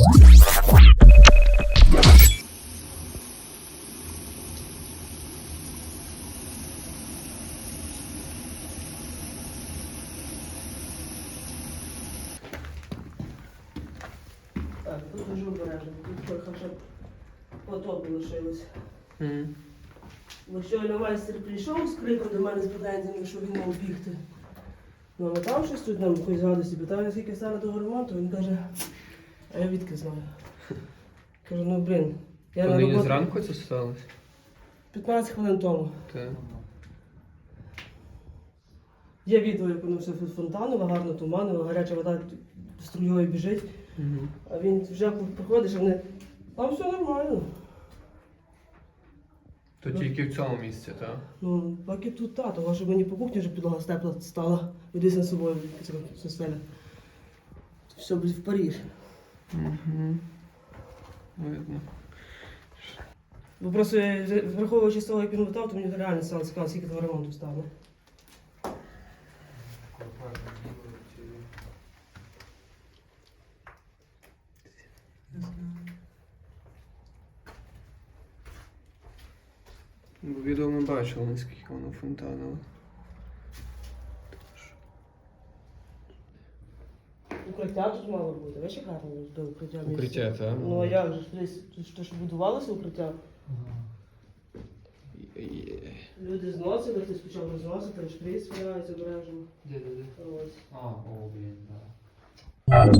Так, тут дуже обережно, тут вже потоку лишилось. Мгм. Бо щойно майстер прийшов з криком до мене з претензіями, що він мав бігти. Ну, а там щось тут нам якоїсь гадості питає, скільки стане того ремонту, він каже, а я відки знаю. Кажу, ну блін, я на Коли роботу зранку це сталося? 15 хвилин тому. Так. Є відео, як воно все фонтанило, гарно туманило, гаряча вода струєю біжить, Мгм. а він вже приходиш, а вони там все нормально. То тільки в цьому місці, так? Ну, поки тут та, того що мені по кухні вже підлога степла стала, іди на собою, стеля. Все, блін, в Париж. Угу. Видно. Бо просто враховуючи з того, як він летав, то мені реально стало цікаво, скільки того ремонту стане. Бо відео ми бачили, наскільки воно фонтанило. Укриття тут мало бути, ви ще гарно до укриття місце. Укриття, так? Ну а як же ж десь що ж будувалося укриття? Люди зносили, ти почав розносити, аж крізь збирається обережно. Де, де, де? Ось. А, о, блін, да.